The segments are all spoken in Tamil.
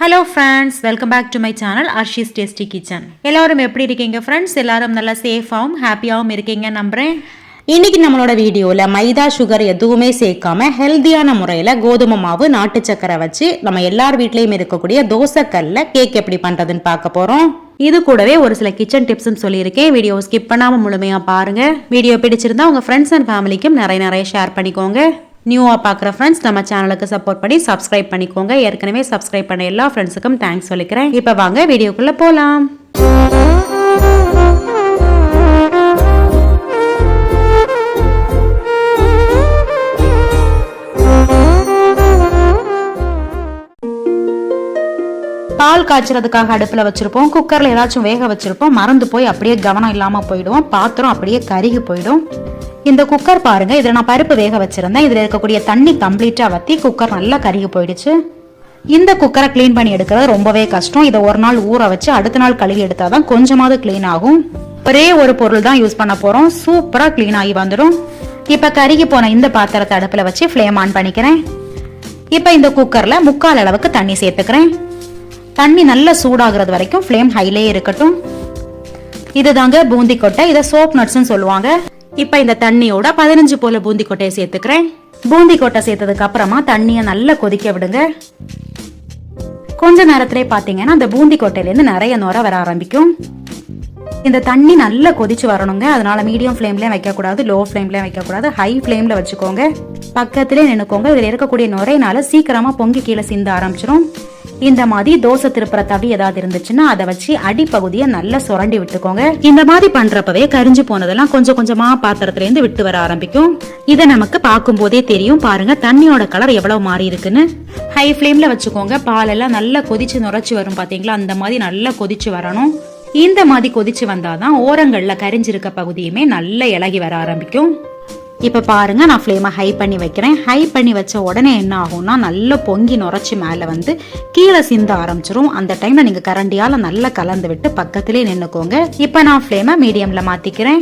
Hello friends welcome back to my channel Arshi's tasty kitchen எல்லாரும் எப்படி இருக்கீங்க ஃப்ரெண்ட்ஸ் எல்லாரும் நல்லா சேஃபாகவும் ஹாப்பியாகவும் இருக்கீங்க நம்புகிறேன் இன்னைக்கு நம்மளோட வீடியோவில் மைதா சுகர் எதுவுமே சேர்க்காம ஹெல்த்தியான முறையில் கோதுமை மாவு நாட்டு சக்கரை வச்சு நம்ம எல்லார் வீட்லேயும் இருக்கக்கூடிய தோசைக்கல்ல கேக் எப்படி பண்ணுறதுன்னு பார்க்க போகிறோம் இது கூடவே ஒரு சில கிச்சன் டிப்ஸ்னு சொல்லியிருக்கேன். வீடியோ ஸ்கிப் பண்ணாமல் முழுமையாக பாருங்கள் வீடியோ பிடிச்சிருந்தா உங்கள் ஃப்ரெண்ட்ஸ் அண்ட் ஃபேமிலிக்கும் நிறைய நிறைய ஷேர் பண்ணிக்கோங்க. நியூவாக பார்க்குற ஃப்ரெண்ட்ஸ் நம்ம சேனலுக்கு சப்போர்ட் பண்ணி சப்ஸ்கிரைப் பண்ணிக்கோங்க. ஏற்கனவே சப்ஸ்கிரைப் பண்ண எல்லா ஃப்ரெண்ட்ஸுக்கும் தேங்க்ஸ் சொல்லிக்கிறேன். இப்போ வாங்க வீடியோக்குள்ளே போகலாம் பால் காய்ச்சறதுக்காக அடுப்பில் வச்சுருப்போம். குக்கரில் ஏதாச்சும் வேக வச்சுருப்போம். மறந்து போய் அப்படியே கவனம் இல்லாமல் போயிடுவோம். பாத்திரம் அப்படியே கருகி போயிடும். இந்த குக்கர் பாருங்க. இதில் நான் பருப்பு வேக வச்சுருந்தேன். இதில் இருக்கக்கூடிய தண்ணி கம்ப்ளீட்டாக வற்றி குக்கர் நல்லா கருகி போயிடுச்சு. இந்த குக்கரை க்ளீன் பண்ணி எடுக்கிறது ரொம்பவே கஷ்டம். இதை ஒரு நாள் ஊற வச்சு அடுத்த நாள் கழுவி எடுத்தால் தான் கொஞ்சமாவது க்ளீன் ஆகும். ஒரே ஒரு பொருள் தான் யூஸ் பண்ண போகிறோம் சூப்பராக க்ளீன் ஆகி வந்துடும். இப்போ கருகி போன இந்த பாத்திரத்தை அடுப்பில் வச்சு ஃப்ளேம் ஆன் பண்ணிக்கிறேன். இப்போ இந்த குக்கரில் முக்கால் அளவுக்கு தண்ணி சேர்த்துக்கிறேன். தண்ணி நல்லா சூடாகிறது வரைக்கும் ஃப்ளேம் ஹைலே இருக்கட்டும். இதுதாங்க பூந்தி கொட்டை இதை சோப் நட்ஸ்ன்னு சொல்லுவாங்க. இப்போ இந்த தண்ணியோட பதினஞ்சு போல பூந்தி கொட்டையை சேர்த்துக்கிறேன். பூந்தி கொட்டை சேர்த்ததுக்கு அப்புறமா தண்ணியை நல்லா கொதிக்க விடுங்க. கொஞ்ச நேரத்திலே பார்த்தீங்கன்னா அந்த பூந்தி கொட்டையிலேருந்து நிறைய நுர வர ஆரம்பிக்கும். இந்த தண்ணி நல்லா கொதிச்சு வரணுங்க. அதனால மீடியம் ஃப்ளேம்லேயும் வைக்கக்கூடாது லோ ஃப்ளேம்லேயும் வைக்கக்கூடாது. ஹை ஃப்ளேமில் வச்சுக்கோங்க. பக்கத்திலே நின்னுக்கோங்க. இதில் இருக்கக்கூடிய நுரையினால சீக்கிரமாக பொங்கி கீழே சிந்த ஆரம்பிச்சிரும். இந்த மாதிரி தோசை திருப்புற தவி ஏதாவது இருந்துச்சுன்னா அதை வச்சு அடிப்பகுதியை நல்லா சுரண்டி விட்டுக்கோங்க. இந்த மாதிரி பண்றப்பவே கரிஞ்சு போனதெல்லாம் கொஞ்சம் கொஞ்சமா பாத்திரத்துல இருந்து விட்டு வர ஆரம்பிக்கும். இதை நமக்கு பார்க்கும் போதே தெரியும். பாருங்க தண்ணியோட கலர் எவ்வளவு மாறி இருக்குன்னு. ஹை ஃப்ளேம்ல வச்சுக்கோங்க. பாலெல்லாம் நல்லா கொதிச்சு நுரைச்சு வரும் பாத்தீங்களா? அந்த மாதிரி நல்லா கொதிச்சு வரணும். இந்த மாதிரி கொதிச்சு வந்தாதான் ஓரங்கள்ல கரிஞ்சிருக்க பகுதியுமே நல்லா இலகி வர ஆரம்பிக்கும். இப்போ பாருங்க நான் ஃப்ளேமை ஹை பண்ணி வைக்கிறேன். ஹை பண்ணி வச்ச உடனே என்ன ஆகும்னா நல்லா பொங்கி நுரைச்சி மேலே வந்து கீழே சிந்த ஆரம்பிச்சிரும். அந்த டைம்ல நீங்க கரண்டியால நல்லா கலந்து விட்டு பக்கத்திலே நின்னுக்கோங்க. இப்போ நான் ஃப்ளேமை மீடியம்ல மாத்திக்கிறேன்.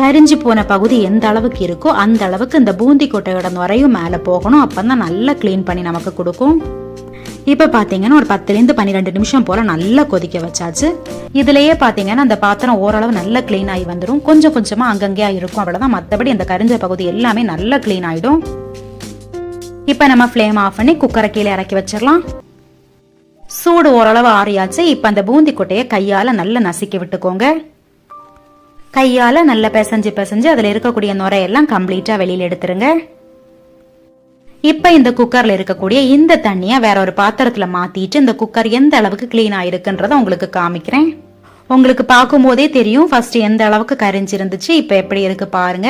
கரிஞ்சு போன பகுதி எந்த அளவுக்கு இருக்கோ அந்த அளவுக்கு இந்த பூந்தி கொட்டையோட நுரையும் மேலே போகணும். அப்போ தான் நல்லா க்ளீன் பண்ணி நமக்கு கொடுக்கும். இப்போ பார்த்தீங்கன்னா ஒரு பத்துலேருந்து பன்னிரெண்டு நிமிஷம் போல் நல்லா கொதிக்க வச்சாச்சு. இதுலேயே பார்த்தீங்கன்னா அந்த பாத்திரம் ஓரளவு நல்லா க்ளீன் ஆகி வந்துடும் கொஞ்சம் கொஞ்சமாக அங்கங்கேயா இருக்கும். அவ்வளோதான் மற்றபடி அந்த கரிஞ்ச பகுதி எல்லாமே நல்லா க்ளீன் ஆகிடும் இப்போ நம்ம ஃப்ளேம் ஆஃப் பண்ணி குக்கரை கீழே இறக்கி வச்சிடலாம். சூடு ஓரளவு ஆறியாச்சு. இப்போ அந்த பூந்தி கொட்டையை கையால் நல்லா நசுக்கி விட்டுக்கோங்க. கையால் நல்லா பிசைஞ்சு பிசைஞ்சு அதில் இருக்கக்கூடிய நுரையெல்லாம் கம்ப்ளீட்டாக வெளியில் எடுத்துருங்க. இப்போ இந்த குக்கர்ல இருக்கக்கூடிய இந்த தண்ணியை வேற ஒரு பாத்திரத்துல மாத்திட்டு இந்த குக்கர் எந்த அளவுக்கு க்ளீன் ஆயிருக்குன்றத உங்களுக்கு காமிக்கிறேன். உங்களுக்கு பார்க்கும்போதே தெரியும் ஃபர்ஸ்ட் எந்த அளவுக்கு கரிஞ்சிருந்துச்சு இப்போ எப்படி இருக்கு பாருங்க.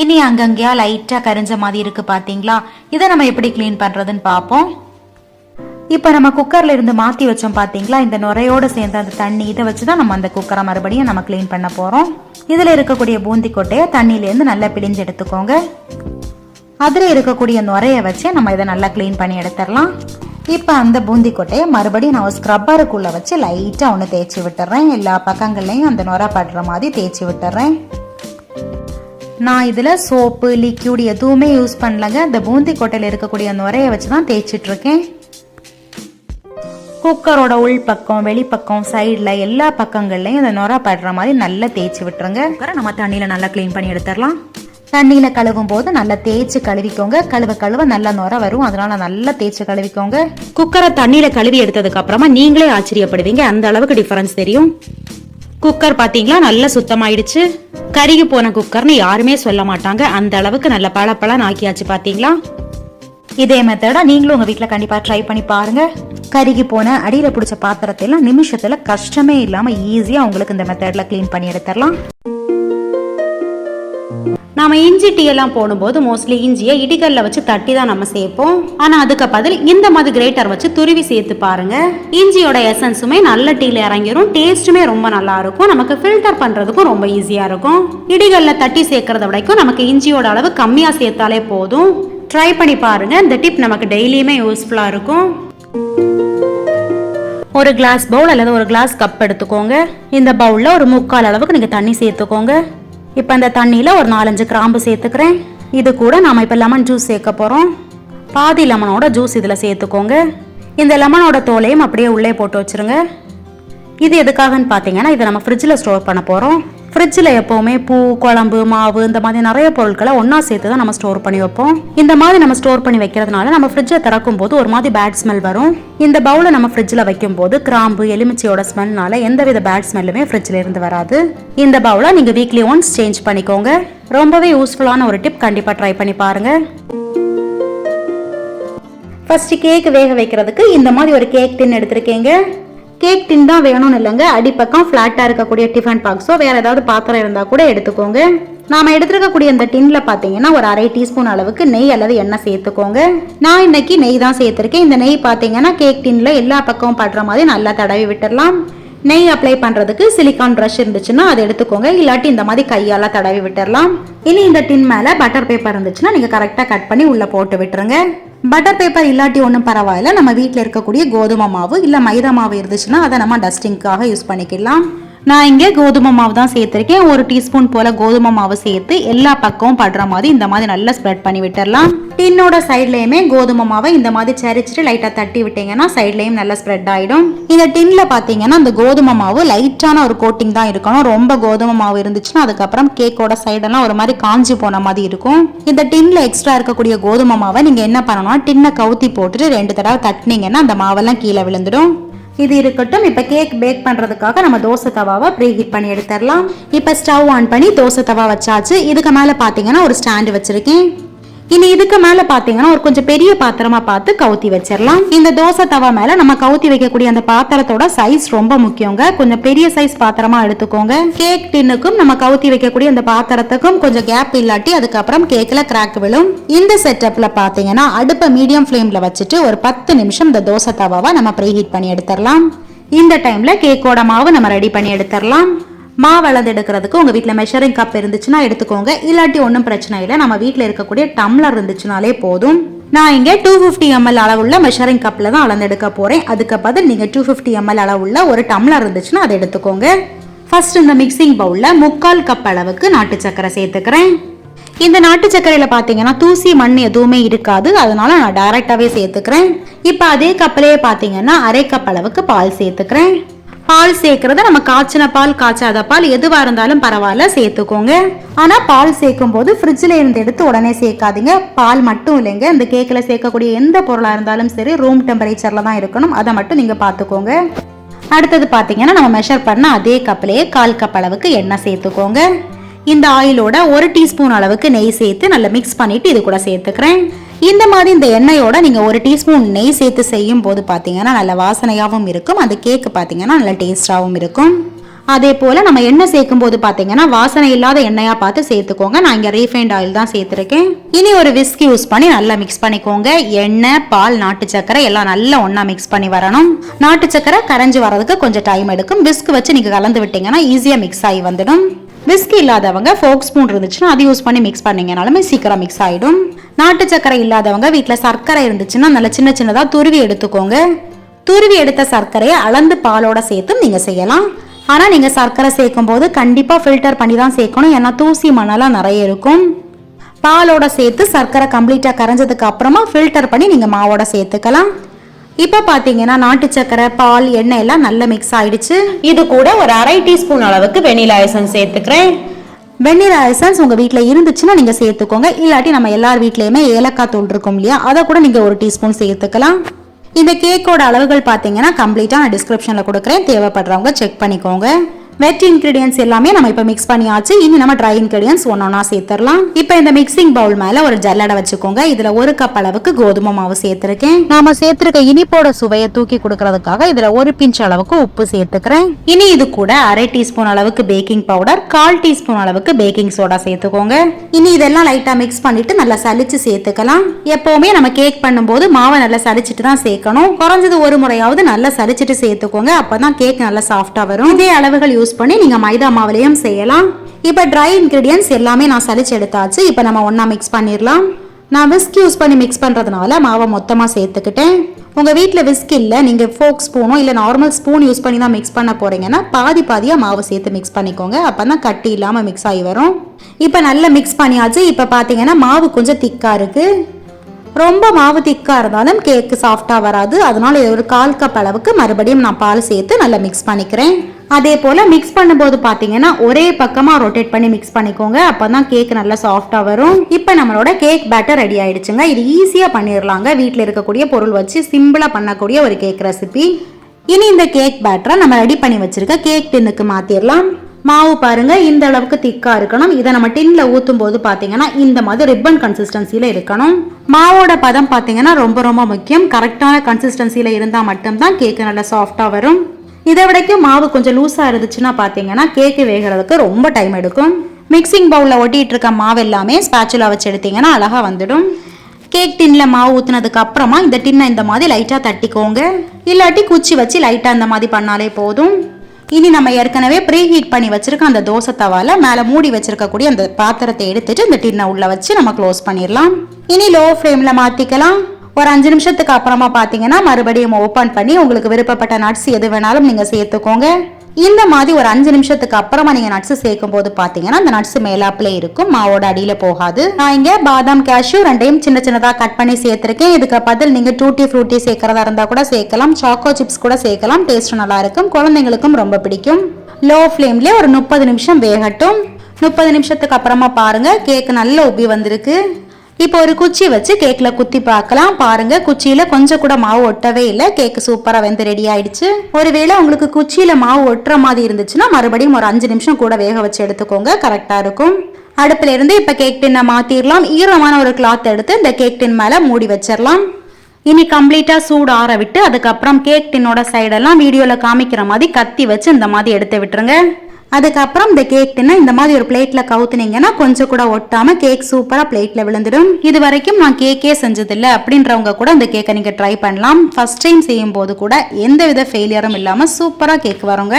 இனி அங்கங்கேயா லைட்டா கரிஞ்ச மாதிரி இருக்கு பாத்தீங்களா? இதை நம்ம எப்படி க்ளீன் பண்றதுன்னு பார்ப்போம். இப்போ நம்ம குக்கர்ல இருந்து மாத்தி வச்சோம் பாத்தீங்களா? இந்த நுரையோட சேர்ந்த அந்த தண்ணி இதை வச்சு தான் நம்ம அந்த குக்கரை மறுபடியும் நம்ம க்ளீன் பண்ண போறோம். இதுல இருக்கக்கூடிய பூந்தி கொட்டையை தண்ணியிலேருந்து நல்லா பிழிஞ்சு எடுத்துக்கோங்க. அதில் இருக்கக்கூடிய நுரைய வச்சு நம்ம இதை நல்லா க்ளீன் பண்ணி எடுத்துடலாம். இப்போ அந்த பூந்தி கொட்டையை மறுபடியும் நான் ஒரு ஸ்க்ரப்பருக்குள்ளே வச்சு லைட்டாக ஒன்று தேய்ச்சி விட்டுறேன். எல்லா பக்கங்கள்லையும் அந்த நுரை படுற மாதிரி தேய்ச்சி விட்டுறேன். நான் இதில் சோப்பு லிக்யூட் எதுவுமே யூஸ் பண்ணலங்க. இந்த பூந்தி கொட்டையில் இருக்கக்கூடிய நுரையை வச்சு தான் தேய்ச்சிட்டு இருக்கேன். குக்கரோட உள் பக்கம் வெளிப்பக்கம் சைடில் எல்லா பக்கங்கள்லையும் இந்த நுரை படுற மாதிரி நல்லா தேய்ச்சி விட்டுருங்க. குக்கரை நம்ம தண்ணியில் நல்லா க்ளீன் பண்ணி எடுத்துடலாம். தண்ணியில கழுவும் போது நல்லா தேய்ச்சி கழுவிக்கோங்க. கழுவ கழுவ நல்லா நுர வரும். அதனால நல்லா தேய்ச்சி கழுவிக்கோங்க. குக்கரை தண்ணியில கழுவி எடுத்ததுக்கு அப்புறமா நீங்களே ஆச்சரியப்படுவீங்க. அந்த அளவுக்கு டிஃபரன்ஸ் தெரியும். குக்கர் பாத்தீங்களா? நல்லா சுத்தமாயிடுச்சு. கருகி போன குக்கர்னு யாருமே சொல்ல மாட்டாங்க. அந்த அளவுக்கு நல்ல பளபளன்னு ஆக்கியாச்சு பாத்தீங்களா? இதே மெத்தடா நீங்களும் உங்க வீட்ல கண்டிப்பா ட்ரை பண்ணி பாருங்க. கருகி போன அடியில பிடிச்ச பாத்திரத்தை எல்லாம் நிமிஷத்துல கஷ்டமே இல்லாம ஈஸியா உங்களுக்கு இந்த மெத்தட்ல க்ளீன் பண்ணி எடுத்துடலாம். நாம் இஞ்சி டீ எல்லாம் போடும்போது மோஸ்ட்லி இஞ்சியை இடிகல்ல வச்சு தட்டி தான் நம்ம சேர்ப்போம். ஆனால் அதுக்கு பதில் இந்த மாதிரி கிரேட்டர் வச்சு துருவி சேர்த்து பாருங்க. இஞ்சியோட எசன்ஸுமே நல்ல டீல இறங்கிடும் டேஸ்ட்டுமே ரொம்ப நல்லா இருக்கும் நமக்கு ஃபில்டர் பண்றதுக்கும் ரொம்ப ஈஸியா இருக்கும். இடிகல்ல தட்டி சேர்க்கறத வரைக்கும் நமக்கு இஞ்சியோட அளவு கம்மியாக சேர்த்தாலே போதும். ட்ரை பண்ணி பாருங்க. இந்த டிப் நமக்கு டெய்லியுமே யூஸ்ஃபுல்லாக இருக்கும். ஒரு கிளாஸ் பவுல் அல்லது ஒரு கிளாஸ் கப் எடுத்துக்கோங்க. இந்த பவுலில் ஒரு முக்கால் அளவுக்கு நீங்கள் தண்ணி சேர்த்துக்கோங்க. இப்போ அந்த தண்ணியில் ஒரு நாலஞ்சு கிராம்பு சேர்த்துக்கிறேன். இது கூட நாம் இப்போ லெமன் ஜூஸ் சேர்க்க போகிறோம் பாதி லெமனோட ஜூஸ் இதில் சேர்த்துக்கோங்க. இந்த லெமனோட தோலையும் அப்படியே உள்ளே போட்டு வச்சிருங்க. இது எதுக்காகன்னு பார்த்தீங்கன்னா இதை நம்ம ஃப்ரிட்ஜில் ஸ்டோர் பண்ண போகிறோம் ஃப்ரிட்ஜில் எப்போவுமே பூ குழம்பு மாவு இந்த மாதிரி நிறைய பொருட்களை ஒன்றா சேர்த்து தான் நம்ம ஸ்டோர் பண்ணி வைப்போம். இந்த மாதிரி நம்ம ஸ்டோர் பண்ணி வைக்கிறதுனால நம்ம ஃப்ரிட்ஜை திறக்கும் போது ஒரு மாதிரி பேட் ஸ்மெல் வரும். இந்த பவுலை நம்ம ஃப்ரிட்ஜில் வைக்கும் போது கிராம்பு எலுமிச்சையோட ஸ்மெல்னால எந்தவித பேட் ஸ்மெல்லுமே ஃப்ரிட்ஜில் இருந்து வராது. இந்த பவுலை நீங்கள் வீக்லி ஒன்ஸ் சேஞ்ச் பண்ணிக்கோங்க. ரொம்பவே யூஸ்ஃபுல்லான ஒரு டிப் கண்டிப்பாக ட்ரை பண்ணி பாருங்கள் ஃபர்ஸ்ட் கேக் வேக வைக்கிறதுக்கு இந்த மாதிரி ஒரு கேக் டின் எடுத்திருக்கீங்க. கேக் டின் தான் வேணும்னு இல்லைங்க. அடிப்பக்கம் ஃப்ளாட்டாக இருக்கக்கூடிய டிஃபன் பாக்ஸோ வேறு ஏதாவது பாத்திரம் இருந்தால் கூட எடுத்துக்கோங்க. நாம் எடுத்துருக்கக்கூடிய இந்த டின்ல பார்த்தீங்கன்னா ஒரு அரை டீஸ்பூன் அளவுக்கு நெய் அல்லது எண்ணெய் சேர்த்துக்கோங்க. நான் இன்னைக்கு நெய் தான் சேர்த்துருக்கேன். இந்த நெய் பார்த்தீங்கன்னா கேக் டின்ல எல்லா பக்கமும் படுற மாதிரி நல்லா தடவி விட்டுடலாம். நெய் அப்ளை பண்ணுறதுக்கு சிலிக்கான் ப்ரஷ் இருந்துச்சுன்னா அதை எடுத்துக்கோங்க. இல்லாட்டி இந்த மாதிரி கையால் தடவி விட்டுடலாம் இனி இந்த டின் மேலே பட்டர் பேப்பர் இருந்துச்சுன்னா நீங்கள் கரெக்டாக கட் பண்ணி உள்ளே போட்டு விட்டுருங்க. பட்டர் பேப்பர் இல்லாட்டி ஒன்றும் பரவாயில்ல. நம்ம வீட்டில் இருக்கக்கூடிய கோதுமை மாவு இல்லை மைதா மாவு இருந்துச்சுன்னா அதை நம்ம டஸ்டிங்காக யூஸ் பண்ணிக்கலாம். நான் இங்கே கோதுமை மாவு தான் சேர்த்துருக்கேன். ஒரு டீஸ்பூன் போல கோதுமை மாவு சேர்த்து எல்லா பக்கமும் படுற மாதிரி இந்த மாதிரி நல்லா ஸ்ப்ரெட் பண்ணி விட்டுடலாம் டின்னோட சைட்லேயுமே கோதுமை மாவை இந்த மாதிரி சரிச்சிட்டு லைட்டாக தட்டி விட்டீங்கன்னா சைட்லேயும் நல்லா ஸ்ப்ரெட் ஆகிடும் இந்த டின்ல பார்த்தீங்கன்னா அந்த கோதுமை மாவு லைட்டான ஒரு கோட்டிங் தான் இருக்கணும். ரொம்ப கோதுமை மாவு இருந்துச்சுன்னா அதுக்கப்புறம் கேக்கோட சைடெல்லாம் ஒரு மாதிரி காஞ்சி போன மாதிரி இருக்கும். இந்த டின்ல எக்ஸ்ட்ரா இருக்கக்கூடிய கோதுமை மாவை நீங்கள் என்ன பண்ணணும்னா டின்னை கவுத்தி போட்டுட்டு ரெண்டு தடவை தட்டினீங்கன்னா அந்த மாவெல்லாம் கீழே விழுந்துடும். இது இருக்கட்டும். இப்போ கேக் பேக் பண்ணுறதுக்காக நம்ம தோசை தவாவை ப்ரீ ஹீட் பண்ணி எடுத்துடலாம். இப்போ ஸ்டவ் ஆன் பண்ணி தோசை தவா வச்சாச்சு. இதுக்கு மேலே பார்த்தீங்கன்னா ஒரு ஸ்டாண்டு வச்சுருக்கேன். இனி இதுக்கு மேல பாத்தீங்கன்னா ஒரு கொஞ்சம் பெரிய பாத்திரமா பார்த்து கவுத்தி வச்சிடலாம் இந்த தோசை தவா மேல நம்ம கவுத்தி வைக்கக்கூடிய அந்த பாத்திரத்தோட சைஸ் ரொம்ப முக்கியங்க. கொஞ்சம் பெரிய சைஸ் பாத்திரமா எடுத்துக்கோங்க. கேக் டின்னுக்கும் நம்ம கவுத்தி வைக்கக்கூடிய அந்த பாத்திரத்துக்கும் கொஞ்சம் கேப் இல்லாட்டி அதுக்கப்புறம் கேக்ல கிராக் விழும். இந்த செட்டப்ல பாத்தீங்கன்னா அடுப்பை மீடியம் ஃப்ளேம்ல வச்சுட்டு ஒரு பத்து நிமிஷம் இந்த தோசை தவாவை நம்ம ப்ரீ ஹீட் பண்ணி எடுத்துடலாம் இந்த டைம்ல கேக்கோட மாவு நம்ம ரெடி பண்ணி எடுத்துடலாம் மாவு வளர்ந்து எடுக்கிறதுக்கு உங்கள் வீட்டில் மெஷரிங் கப் இருந்துச்சுன்னா எடுத்துக்கோங்க. இல்லாட்டி ஒன்றும் பிரச்சனை இல்லை. நம்ம வீட்டில் இருக்கக்கூடிய டம்ளர் இருந்துச்சுனாலே போதும். நான் இங்கே டூ ஃபிஃப்டி எம்எல் அளவுள்ள மெஷரிங் கப்பில் தான் அளந்து எடுக்க போகிறேன் அதுக்கு பதில் நீங்கள் டூ ஃபிஃப்டி எம்எல் அளவுள்ள ஒரு டம்ளர் இருந்துச்சுன்னா அதை எடுத்துக்கோங்க. ஃபர்ஸ்ட் இந்த மிக்சிங் பவுலில் முக்கால் கப் அளவுக்கு நாட்டு சக்கரை சேர்த்துக்கிறேன். இந்த நாட்டு சர்க்கரையில் பார்த்தீங்கன்னா தூசி மண் எதுவுமே இருக்காது. அதனால நான் டைரெக்டாகவே சேர்த்துக்கிறேன். இப்போ அதே கப்பிலேயே பார்த்தீங்கன்னா அரை கப் அளவுக்கு பால் சேர்த்துக்கிறேன். பால் சேர்க்கறத நம்ம காய்ச்சின பால் காய்ச்சாத பால் எதுவாக இருந்தாலும் பரவாயில்ல சேர்த்துக்கோங்க. ஆனால் பால் சேர்க்கும் போது ஃப்ரிட்ஜில் இருந்து எடுத்து உடனே சேர்க்காதீங்க. பால் மட்டும் இல்லைங்க. இந்த கேக்கில் சேர்க்கக்கூடிய எந்த பொருளாக இருந்தாலும் சரி ரூம் டெம்பரேச்சரில் தான் இருக்கணும். அதை மட்டும் நீங்கள் பார்த்துக்கோங்க. அடுத்தது பார்த்தீங்கன்னா நம்ம மெஷர் பண்ண அதே கப்பிலேயே கால் கப் அளவுக்கு எண்ணெய் சேர்த்துக்கோங்க. இந்த ஆயிலோட ஒரு டீஸ்பூன் அளவுக்கு நெய் சேர்த்து நல்லா மிக்ஸ் பண்ணிட்டு இது கூட சேர்த்துக்கிறேன். இந்த மாதிரி இந்த எண்ணெயோட நீங்கள் ஒரு டீஸ்பூன் நெய் சேர்த்து செய்யும் போது பார்த்தீங்கன்னா நல்ல வாசனையாகவும் இருக்கும். அந்த கேக்கு பார்த்தீங்கன்னா நல்ல டேஸ்டாகவும் இருக்கும். அதே போல் நம்ம எண்ணெய் சேர்க்கும் போது பார்த்தீங்கன்னா வாசனை இல்லாத எண்ணெயாக பார்த்து சேர்த்துக்கோங்க. நான் இங்கே ரீஃபைண்ட் ஆயில் தான் சேர்த்துருக்கேன். இனி ஒரு விஸ்க் யூஸ் பண்ணி நல்லா மிக்ஸ் பண்ணிக்கோங்க. எண்ணெய் பால் நாட்டு சக்கரை எல்லாம் நல்லா ஒன்றா மிக்ஸ் பண்ணி வரணும். நாட்டு சக்கரை கரைஞ்சி வரதுக்கு கொஞ்சம் டைம் எடுக்கும். விஸ்க் வச்சு நீங்கள் கலந்து விட்டீங்கன்னா ஈஸியாக மிக்ஸ் ஆகி வந்துடும். விஸ்க் இல்லாதவங்க ஃபோக் ஸ்பூன் இருந்துச்சுன்னா அது யூஸ் பண்ணி மிக்ஸ் பண்ணிங்கனாலுமே சீக்கிரம் மிக்ஸ் ஆகிடும் நாட்டு சர்க்கரை இல்லாதவங்க வீட்டில் சர்க்கரை இருந்துச்சுன்னா நல்லா சின்ன சின்னதாக துருவி எடுத்துக்கோங்க. துருவி எடுத்த சர்க்கரையை அளந்து பாலோட சேர்த்தும் நீங்கள் செய்யலாம். ஆனால் நீங்கள் சர்க்கரை சேர்க்கும் போது கண்டிப்பாக ஃபில்டர் பண்ணி தான் சேர்க்கணும். ஏன்னா தூசி மணலாம் நிறைய இருக்கும். பாலோட சேர்த்து சர்க்கரை கம்ப்ளீட்டாக கரைஞ்சதுக்கு அப்புறமா ஃபில்டர் பண்ணி நீங்கள் மாவோட சேர்த்துக்கலாம். இப்போ பார்த்தீங்கன்னா நாட்டு சக்கரை பால் எண்ணெய் எல்லாம் நல்லா மிக்ஸ் ஆயிடுச்சு. இது கூட ஒரு அரை டீஸ்பூன் அளவுக்கு வெனிலா எசன்ஸ் சேர்த்துக்கிறேன். வெண்ணிலா எசன்ஸ் உங்கள் வீட்டில் இருந்துச்சுன்னா நீங்கள் சேர்த்துக்கோங்க. இல்லாட்டி நம்ம எல்லார் வீட்லேயுமே ஏலக்காய் தூள் இருக்கும் இல்லையா? அதை கூட நீங்கள் ஒரு டீஸ்பூன் சேர்த்துக்கலாம். இந்த கேக்கோட அளவுகள் பார்த்தீங்கன்னா கம்ப்ளீட்டாக நான் டிஸ்கிரிப்ஷனில் கொடுக்குறேன். தேவைப்படுறவங்க செக் பண்ணிக்கோங்க. வெட் இன்கிரீடியன்ஸ் எல்லாமே நம்ம இப்போ மிக்ஸ் பண்ணியாச்சு. இனி நம்ம ட்ரை இன்கிரீடியன்ஸ் ஒன்று ஒன்றா சேர்த்துடலாம். இப்போ இந்த மிக்சிங் பவுல் மேலே ஒரு ஜல்லடை வச்சுக்கோங்க. இதில் ஒரு கப் அளவுக்கு கோதுமை மாவு சேர்த்துருக்கேன். நாம சேர்த்துருக்க இனிப்போட சுவையை தூக்கி கொடுக்கறதுக்காக இதில் ஒரு பிஞ்ச் அளவுக்கு உப்பு சேர்த்துக்கிறேன். இனி இது கூட அரை டீஸ்பூன் அளவுக்கு பேக்கிங் பவுடர் கால் டீஸ்பூன் அளவுக்கு பேக்கிங் சோடா சேர்த்துக்கோங்க. இனி இதெல்லாம் லைட்டாக மிக்ஸ் பண்ணிட்டு நல்லா சலிச்சு சேர்த்துக்கலாம். எப்பவுமே நம்ம கேக் பண்ணும்போது மாவை நல்லா சலிச்சிட்டு தான் சேர்க்கணும். குறைஞ்சது ஒரு முறையாவது நல்லா சலிச்சிட்டு சேர்த்துக்கோங்க. அப்பதான் கேக் நல்லா சாஃப்டா வரும். இதே அளவுகள் யூஸ் பண்ணி நீங்கள் மைதா மாவுலேயும் செய்யலாம். இப்போ ட்ரை இன்க்ரீடியன்ஸ் எல்லாமே நான் சளிச்சு எடுத்தாச்சு. இப்போ நம்ம ஒன்றா மிக்ஸ் பண்ணிடலாம் நான் விஸ்க் யூஸ் பண்ணி மிக்ஸ் பண்ணுறதுனால மாவை மொத்தமாக சேர்த்துக்கிட்டேன். உங்கள் வீட்டில் விஸ்க் இல்லை நீங்கள் ஃபோக் ஸ்பூனோ இல்லை நார்மல் ஸ்பூன் யூஸ் பண்ணி தான் மிக்ஸ் பண்ண போகிறீங்கன்னா பாதி பாதியாக மாவு சேர்த்து மிக்ஸ் பண்ணிக்கோங்க. அப்போ தான் கட்டி இல்லாமல் மிக்ஸ் ஆகி வரும். இப்போ நல்லா மிக்ஸ் பண்ணியாச்சு. இப்போ பார்த்தீங்கன்னா மாவு கொஞ்சம் திக்காக இருக்குது ரொம்ப மாவு திக்காக இருந்தாலும் கேக்கு சாஃப்டாக வராது. அதனால இது ஒரு கால் கப் அளவுக்கு மறுபடியும் நான் பால் சேர்த்து நல்லா மிக்ஸ் பண்ணிக்கிறேன். அதே போல் மிக்ஸ் பண்ணும்போது பார்த்தீங்கன்னா ஒரே பக்கமாக ரொட்டேட் பண்ணி மிக்ஸ் பண்ணிக்கோங்க. அப்போ தான் கேக் நல்லா சாஃப்டாக வரும். இப்போ நம்மளோட கேக் பேட்டர் ரெடி ஆயிடுச்சுங்க. இது ஈஸியாக பண்ணிடலாங்க வீட்டில் இருக்கக்கூடிய பொருள் வச்சு சிம்பிளாக பண்ணக்கூடிய ஒரு கேக் ரெசிபி இனி இந்த கேக் பேட்டரை நம்ம ரெடி பண்ணி வச்சிருக்க கேக் டின்னுக்கு மாற்றிடலாம் மாவு பாருங்க இந்த அளவுக்கு திக்கா இருக்கணும். இதை நம்ம டின்ல ஊத்தும் போது பாத்தீங்கன்னா இந்த மாதிரி ரிப்பன் கன்சிஸ்டன்சியில இருக்கணும். மாவோட பதம் பாத்தீங்கன்னா ரொம்ப ரொம்ப முக்கியம். கரெக்டான கன்சிஸ்டன்சியில இருந்தா மட்டும்தான் கேக்கு நல்லா சாஃப்டா வரும். இதை விடைக்கும் மாவு கொஞ்சம் லூஸா இருந்துச்சுன்னா பாத்தீங்கன்னா கேக்கு வேகிறதுக்கு ரொம்ப டைம் எடுக்கும். மிக்சிங் பவுல்ல ஒட்டிட்டு இருக்க மாவு எல்லாமே ஸ்பேச்சுலா வச்சு எடுத்தீங்கன்னா அழகா வந்துடும். கேக் டின்ல மாவு ஊத்துனதுக்கு அப்புறமா இந்த டின்னை இந்த மாதிரி லைட்டா தட்டிக்கோங்க. இல்லாட்டி குச்சி வச்சு லைட்டா இந்த மாதிரி பண்ணாலே போதும். இனி நம்ம ஏற்கனவே ப்ரீ ஹீட் பண்ணி வச்சிருக்க அந்த தோசை தவால மேல மூடி வச்சிருக்கக்கூடிய அந்த பாத்திரத்தை எடுத்துட்டு இந்த டின்னை உள்ள வச்சு நம்ம க்ளோஸ் பண்ணிடலாம். இனி லோ ஃப்ளேம்ல மாத்திக்கலாம். ஒரு அஞ்சு நிமிஷத்துக்கு அப்புறமா பாத்தீங்கன்னா மறுபடியும் ஓபன் பண்ணி உங்களுக்கு விருப்பப்பட்ட நட்ஸ் எது வேணாலும் நீங்க சேர்த்துக்கோங்க. இந்த மாதிரி ஒரு அஞ்சு நிமிஷத்துக்கு அப்புறமா நீங்க நட்ஸ் சேர்க்கும் போது பாத்தீங்கன்னா அந்த நட்ஸ் மேலாப்புல இருக்கும். மாவோட அடியில போகாது. நான் இங்க பாதாம் கேஷ்யூ ரெண்டையும் சின்ன சின்னதா கட் பண்ணி சேர்த்திருக்கேன். இதுக்கு பதில் நீங்க டூட்டி ஃப்ரூட்டி சேர்க்கறதா இருந்தா கூட சேர்க்கலாம். சாக்கோ சிப்ஸ் கூட சேர்க்கலாம். டேஸ்ட் நல்லா இருக்கும். குழந்தைங்களுக்கும் ரொம்ப பிடிக்கும். லோ ஃப்ளேம்ல ஒரு முப்பது நிமிஷம் வேகட்டும். முப்பது நிமிஷத்துக்கு அப்புறமா பாருங்க. கேக் நல்ல உப்பி வந்திருக்கு. இப்போ ஒரு குச்சி வச்சு கேக்ல குத்தி பார்க்கலாம். பாருங்க குச்சியில கொஞ்சம் கூட மாவு ஒட்டவே இல்லை. கேக் சூப்பரா வந்து ரெடி ஆயிடுச்சு. ஒருவேளை உங்களுக்கு குச்சியில மாவு ஒட்டுற மாதிரி இருந்துச்சுன்னா மறுபடியும் ஒரு அஞ்சு நிமிஷம் கூட வேக வச்சு எடுத்துக்கோங்க. கரெக்டா இருக்கும். அடுப்புல இருந்து இப்ப கேக் டின்னை மாத்திரலாம். ஈரமான ஒரு கிளாத் எடுத்து இந்த கேக் டின் மேல மூடி வச்சிடலாம் இனி கம்ப்ளீட்டா சூடு ஆற விட்டு அதுக்கப்புறம் கேக் டின்னோட சைடெல்லாம் வீடியோல காமிக்கிற மாதிரி கத்தி வச்சு இந்த மாதிரி எடுத்து விட்டுருங்க. அதுக்கப்புறம் இந்த கேக் டின்னை இந்த மாதிரி ஒரு பிளேட்ல கவுத்துனீங்கன்னா கொஞ்சம் கூட ஒட்டாம கேக் சூப்பரா பிளேட்ல விழுந்துடும். இது வரைக்கும் நான் கேக்கே செஞ்சதில்ல அப்படின்றவங்க கூட இந்த கேக்கை நீங்க ட்ரை பண்ணலாம். ஃபர்ஸ்ட் டைம் செய்யும் போது கூட எந்த வித ஃபெயிலியரும் இல்லாம சூப்பரா கேக் வருங்க.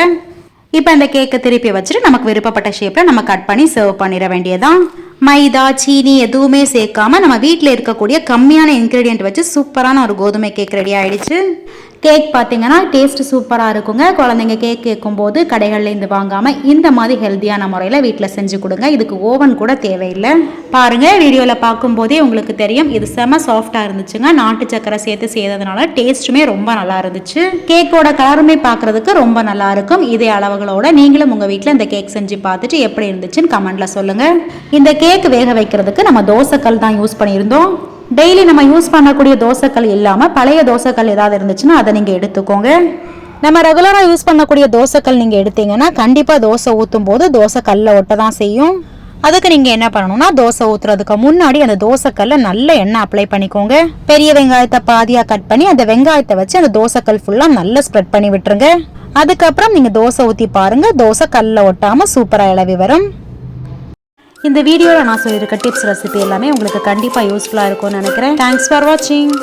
இப்போ இந்த கேக்கை திருப்பி வச்சுட்டு நமக்கு விருப்பப்பட்ட ஷேப்பில் நம்ம கட் பண்ணி சர்வ் பண்ணிட வேண்டியதான் மைதா சீனி எதுவுமே சேர்க்காம நம்ம வீட்டில் இருக்கக்கூடிய கம்மியான இன்க்ரீடியன்ட் வச்சு சூப்பரான ஒரு கோதுமை கேக் ரெடி ஆயிடுச்சு. கேக் பார்த்தீங்கன்னா டேஸ்ட் சூப்பராக இருக்குங்க. குழந்தைங்க கேக் கேட்கும்போது கடைகள்லேருந்து வாங்காமல் இந்த மாதிரி ஹெல்த்தியான முறையில் வீட்டில் செஞ்சு கொடுங்க. இதுக்கு ஓவன் கூட தேவையில்லை. பாருங்கள் வீடியோவில் பார்க்கும்போதே உங்களுக்கு தெரியும். இது செம சாஃப்டாக இருந்துச்சுங்க. நாட்டு சக்கரை சேர்த்து செய்ததுனால டேஸ்ட்டுமே ரொம்ப நல்லா இருந்துச்சு. கேக்கோட கலருமே பார்க்குறதுக்கு ரொம்ப நல்லா இருக்கும். இதே அளவுகளோட நீங்களும் உங்கள் வீட்டில் இந்த கேக் செஞ்சு பார்த்துட்டு எப்படி இருந்துச்சுன்னு கமெண்ட்டில் சொல்லுங்கள் இந்த கேக் வேக வைக்கிறதுக்கு நம்ம தோசைக்கல் தான் யூஸ் பண்ணியிருந்தோம். டெய்லி நம்ம யூஸ் பண்ணக்கூடிய தோசைக்கல் இல்லாமல் பழைய தோசைக்கல் ஏதாவது இருந்துச்சுன்னா அதை நீங்கள் எடுத்துக்கோங்க. நம்ம ரெகுலராக யூஸ் பண்ணக்கூடிய தோசைக்கல் நீங்கள் எடுத்தீங்கன்னா கண்டிப்பாக தோசை ஊற்றும் போது தோசை கல்லை ஒட்ட தான் செய்யும். அதுக்கு நீங்கள் என்ன பண்ணணும்னா தோசை ஊற்றுறதுக்கு முன்னாடி அந்த தோசைக்கல்ல நல்ல எண்ணெய் அப்ளை பண்ணிக்கோங்க. பெரிய வெங்காயத்தை பாதியாக கட் பண்ணி அந்த வெங்காயத்தை வச்சு அந்த தோசைக்கல் ஃபுல்லாக நல்லா ஸ்ப்ரெட் பண்ணி விட்டுருங்க. அதுக்கப்புறம் நீங்கள் தோசை ஊற்றி பாருங்க. தோசை கல்ல ஒட்டாமல் சூப்பராக இளவி வரும். இந்த வீடியோவில் நான் சொல்லியிருக்க டிப்ஸ் ரெசிபி எல்லாமே உங்களுக்கு கண்டிப்பாக யூஸ்ஃபுல்லாக இருக்கும்னு நினைக்கிறேன். தேங்க்ஸ் ஃபார் வாட்சிங்